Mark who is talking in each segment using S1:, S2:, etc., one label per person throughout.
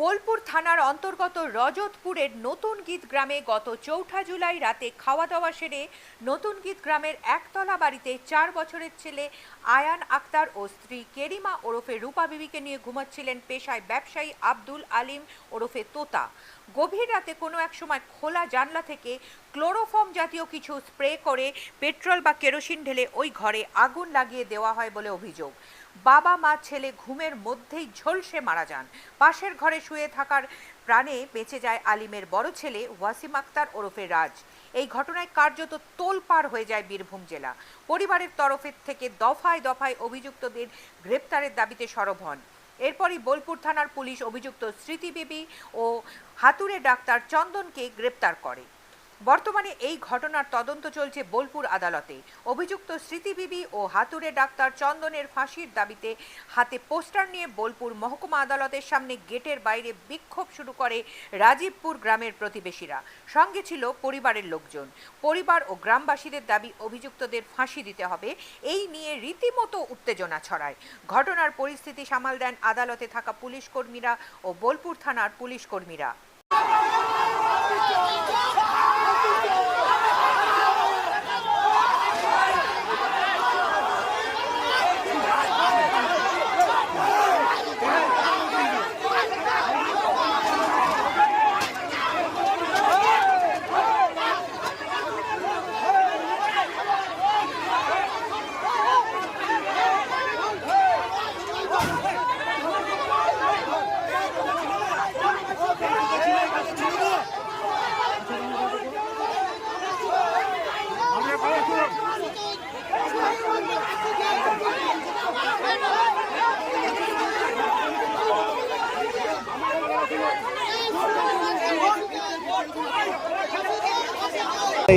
S1: বোলপুর থানার অন্তর্গত রজতপুরের নতুন গীত গ্রামে গত চৌঠা জুলাই রাতে খাওয়া দাওয়া সেরে নতুন গীত গ্রামের একতলা বাড়িতে চার বছরের ছেলে আয়ান আক্তার ও স্ত্রী কেরিমা ওরফে রূপা বিবিকে নিয়ে ঘুমাচ্ছিলেন পেশায় ব্যবসায়ী আব্দুল আলিম ওরফে তোতা। গভীর রাতে কোনো এক সময় খোলা জানলা থেকে ক্লোরোফর্ম জাতীয় কিছু স্প্রে করে পেট্রোল বা কেরোসিন ঢেলে ওই ঘরে আগুন লাগিয়ে দেওয়া হয় বলে অভিযোগ। বাবা, মা, ছেলে ঘুমের মধ্যেই ঝলসে মারা যান। পাশের ঘরে শুয়ে থাকার প্রাণে বেঁচে যায় আলিমের বড় ছেলে ওয়াসিম আক্তার ওরফে রাজ। এই ঘটনায় কার্যত তোলপাড় হয়ে যায় বীরভূম জেলা। পরিবারের তরফের থেকে দফায় দফায় অভিযুক্তদের গ্রেপ্তারের দাবিতে সরব হন। এরপরই বোলপুর থানার পুলিশ অভিযুক্ত স্মৃতি বিবি ও হাতুড়ে ডাক্তার চন্দনকে গ্রেপ্তার করে। বর্তমানে এই ঘটনার তদন্ত চলছে বোলপুর আদালতে। অভিযুক্ত স্মৃতি বিবি ও হাতুড়ে ডাক্তার চন্দনের ফাঁসির দাবিতে হাতে পোস্টার নিয়ে বোলপুর মহকুমা আদালতের সামনে গেটের বাইরে বিক্ষোভ শুরু করে রাজীবপুর গ্রামের প্রতিবেশীরা। সঙ্গে ছিল পরিবারের লোকজন। পরিবার ও গ্রামবাসীদের দাবি অভিযুক্তদের ফাঁসি দিতে হবে। এই নিয়ে রীতিমতো উত্তেজনা ছড়ায়। ঘটনার পরিস্থিতি সামাল দেন আদালতে থাকা পুলিশ কর্মীরা ও বোলপুর থানার পুলিশ কর্মীরা।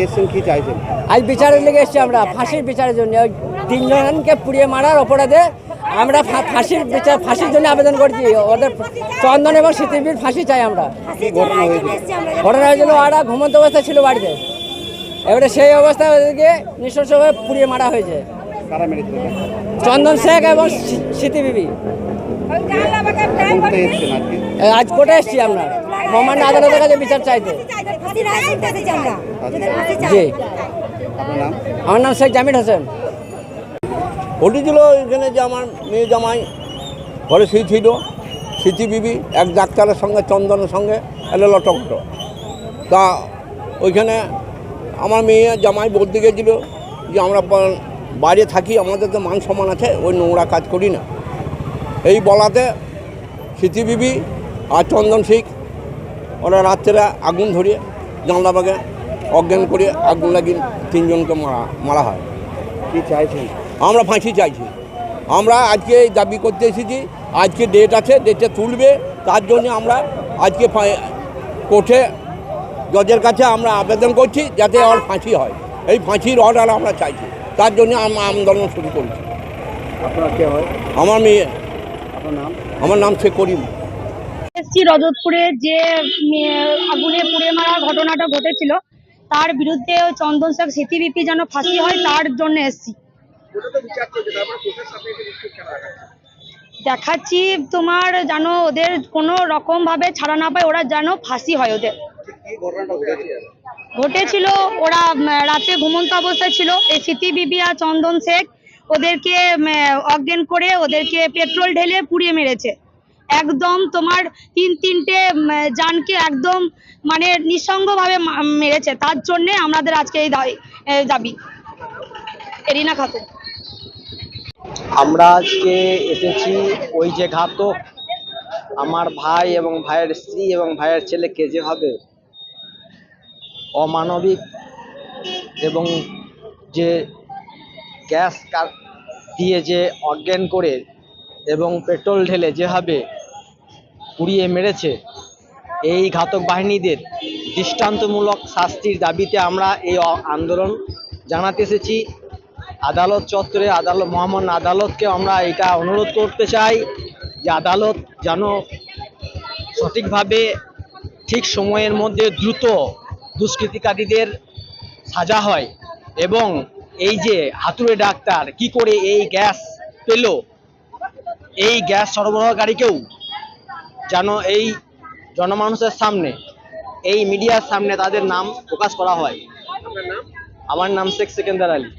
S2: এসছেন কি চাইছেন?
S3: আজ বিচারের লেগে এসেছি আমরা ফাঁসির বিচারের জন্য। ওই তিনজনকে পুড়িয়ে মারার অপরাধে আমরা ফাঁসির বিচার ফাঁসির জন্য আবেদন করছি। ওদের চন্দন এবং স্মৃতিবীর ফাঁসি চাই আমরা।
S2: ঘটনা হয়েছিল
S3: ওরা ঘুমন্ত অবস্থায় ছিল বাড়িতে। এবারে সেই অবস্থায় ওদেরকে নৃশংসভাবে পুড়িয়ে মারা হয়েছে। চন্দন শেখ এবং এ, আজ কোর্টে এসেছি আমরা। মহামান্য আদালতের কাছে বিচার চাইতে জি। আমার নাম শেখ জামির হোসেন।
S4: ঘটেছিল এখানে যে আমার মেয়ে জামাই ঘরে সেই ছিল। স্মৃতি বিবি এক ডাক্তারের সঙ্গে চন্দনের সঙ্গে এলো লটকটো। তা ওইখানে আমার মেয়ে জামাই বলতে গেছিল যে আমরা বাইরে থাকি আমাদের তো মান সম্মান আছে ওই নোংরা কাজ করি না। এই বলাতে স্মৃতি বিবি আর চন্দন শিখ ওরা রাত্রে আগুন ধরিয়ে জানলা বাগে অজ্ঞান করে আগুন লাগিয়ে তিনজনকে মারা মারা হয়।
S2: কি চাইছেন?
S4: আমরা ফাঁসি চাইছি। আমরা আজকে এই দাবি করতে এসেছি আজকে ডেট আছে ডেটে তুলবে তার জন্য আমরা আজকে ফা- কোর্টে জজের কাছে আমরা আবেদন করছি যাতে ওর ফাঁসি হয়। এই ফাঁসির অর্ডার আমরা চাইছি তার জন্য আমরা আন্দোলন শুরু করেছি।
S2: আপনার কে হয়?
S4: আমার মেয়ে। আমার নাম শেখ করিম।
S5: এসছি রজতপুরে যে আগুনে পুড়ে মারা ঘটনাটা ঘটেছিল। তার বিরুদ্ধে চন্দন শেখ স্মৃতিবিপি যেন ফাঁসি হয়, তার জন্য এসছি। দেখাচ্ছি তোমার যেন ওদের কোনো রকম ভাবে ছাড়া না পায়, ওরা যেন ফাঁসি হয় ওদের। ঘটেছিল, ওরা রাতে ঘুমন্ত অবস্থায় ছিল। এই স্মৃতি বিবি আর চন্দন শেখ ওদেরকে অজ্ঞান করে ওদেরকে পেট্রোল ঢেলে পুড়িয়ে মেরেছে। একদম তোমার তিন তিনটে জানকে একদম মানে নিঃসঙ্গভাবে মেরেছে। তার জন্যে আমাদের আজকে এই দাবি। এরিনা খাতুন।
S6: আমরা আজকে এসেছি ওই যে ঘাতক। আমার ভাই এবং ভাইয়ের স্ত্রী এবং ভাইয়ের ছেলেকে যেভাবে অমানবিক এবং যে গ্যাস দিয়ে যে অজ্ঞান করে এবং পেট্রোল ঢেলে যেভাবে পুড়িয়ে মেরেছে, এই ঘাতক বাহিনীদের দৃষ্টান্তমূলক শাস্তির দাবিতে আমরা এই আন্দোলন জানাতে এসেছি। আদালত চত্বরে আদালত, মহামান্য আদালতকে আমরা এটা অনুরোধ করতে চাই যে আদালত যেন সঠিকভাবে ঠিক সময়ের মধ্যে দ্রুত দুষ্কৃতিকারীদের সাজা হয় এবং এই যে হাতুড়ে ডাক্তার কি করে এই গ্যাস পেল এই গ্যাস সরবরাহকারীকেও যেন এই জনমানুষের সামনে এই মিডিয়ার সামনে তাদের নাম প্রকাশ করা হয়। আমার নাম শেখ সেকেন্দার আলী।